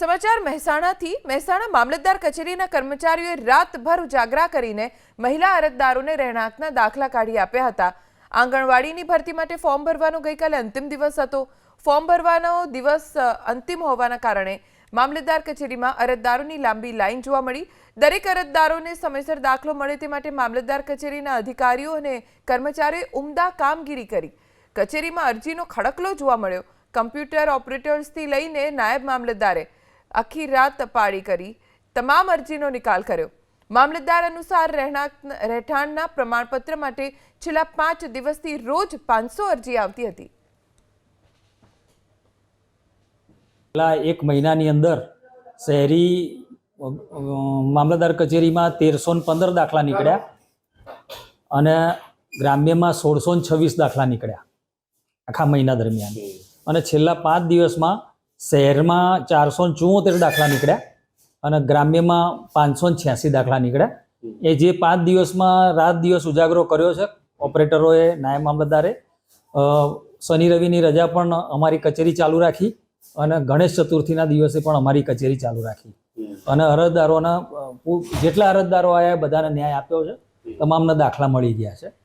સમાચાર મહેસાણાથી. મહેસાણા મામલતદાર કચેરીના કર્મચારીઓએ રાતભર ઉજાગરા કરીને મહિલા અરજદારોને રહેણાંકના દાખલા કાઢી આપ્યા હતા. આંગણવાડીની ભરતી માટે ફોર્મ ભરવાનો ગઈકાલે અંતિમ દિવસ હતો. ફોર્મ ભરવાનો દિવસ અંતિમ હોવાના કારણે મામલતદાર કચેરીમાં અરજદારોની લાંબી લાઇન જોવા મળી. દરેક અરજદારોને સમયસર દાખલો મળે તે માટે મામલતદાર કચેરીના અધિકારીઓ અને કર્મચારીઓએ ઉમદા કામગીરી કરી. કચેરીમાં અરજીનો ખડકલો જોવા મળ્યો. કમ્પ્યુટર ઓપરેટર્સથી લઈને નાયબ મામલતદારે આખી રાત પાળી કરી, તમામ અરજીનો નિકાલ કર્યો. મામલતદાર અનુસાર રહેણાંક રહેઠાણના પ્રમાણપત્ર માટે છેલ્લા પાંચ દિવસથી રોજ પાંચસો અરજી આવતી હતી. છેલ્લા એક મહિનાની અંદર શહેરી મામલતદાર કચેરીમાં તેરસો પંદર દાખલા નીકળ્યા અને ગ્રામ્યમાં સોળસો ને છવ્વીસ દાખલા નીકળ્યા આખા મહિના દરમિયાન. અને છેલ્લા પાંચ દિવસમાં શહેરમાં ચારસો ચુંવોતેર દાખલા નીકળ્યા અને ગ્રામ્યમાં પાંચસો છ્યાસી દાખલા નીકળ્યા. એ જે પાંચ દિવસમાં રાત દિવસ ઉજાગરો કર્યો છે, ઓપરેટરોએ, નાયબ મામલતદારે શનિ રવિની રજા પણ અમારી કચેરી ચાલુ રાખી અને ગણેશ ચતુર્થીના દિવસે પણ અમારી કચેરી ચાલુ રાખી. અને અરજદારોના જેટલા અરજદારો આવ્યા બધાને ન્યાય આપ્યો છે. તમામના દાખલા મળી ગયા છે.